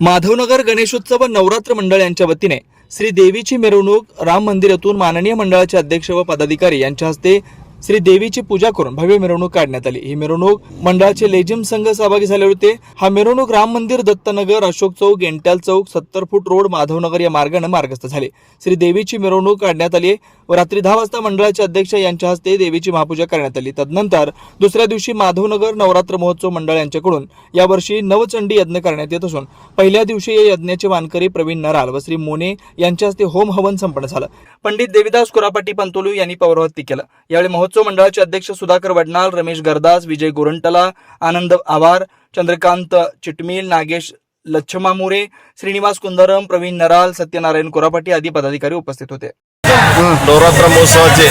माधवनगर गणेशोत्सव नवरात्र मंडळ यांच्या वतीने श्री देवीची मिरवणूक राम मंदिरातून माननीय मंडळाचे अध्यक्ष व पदाधिकारी यांच्या हस्ते श्री देवीची पूजा करून भव्य मिरवणूक काढण्यात आली. ही मिरवणूक मंडळाचे लेझिम संघ सहभागी झाले होते हा मिरवणूक राम मंदिर दत्तनगर अशोक चौक गेंट्याल चौक सत्तर फूट रोड माधवनगर या मार्गाने मार्गस्थ झाले. श्री देवीची मिरवणूक काढण्यात आली व रात्री दहा वाजता मंडळाचे अध्यक्ष यांच्या हस्ते देवीची महापूजा करण्यात आली. तदनंतर दुसऱ्या दिवशी माधवनगर नवरात्र महोत्सव मंडळ यांच्याकडून यावर्षी नवचंडी यज्ञ करण्यात येत असून पहिल्या दिवशी या यज्ञाचे वानकरी प्रवीण नराल व श्री मोने यांच्या हस्ते होम हवन संपन्न झालं. पंडित देविदास कुरापाटी पंतोलू यांनी पौरवत्ती केलं. यावेळी महोत्सव मंडळाचे अध्यक्ष सुधाकर वडनाल रमेश गरदास विजय गोरंटला आनंद आवार चंद्रकांत चिटमील नागेश लच्छमा मोरे श्रीनिवास कुंदरम प्रवीण नराल सत्यनारायण कोरापाटी आदी पदाधिकारी उपस्थित होते. नवरात्र महोत्सवाचे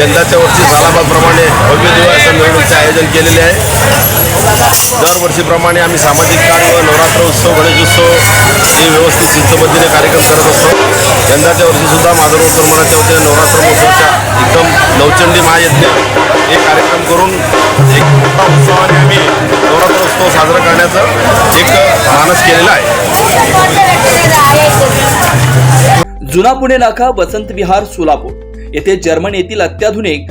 यंदाच्या वर्षी झालाबाप्रमाणे भव्य कार्यक्रमाचे आयोजन केलेले आहे. दरवर्षीप्रमाणे आम्ही सामाजिक कार्य नवरात्र उत्सव गणेशोत्सव हे व्यवस्थित शिस्तबद्धीने कार्यक्रम करत असतो. यंदाच्या वर्षीसुद्धा माधवराव प्रमाणाच्या वतीने नवरात्र महोत्सवाच्या एकदम नवचंडी महायज्ञ हे कार्यक्रम करून एक मोठा उत्सवाने आम्ही नवरात्र उत्सव साजरा करण्याचा एक मानस केलेला आहे. जुना पुणे नाका वसंत विहार सोलापूर. येथे जर्मन येथील अत्याधुनिक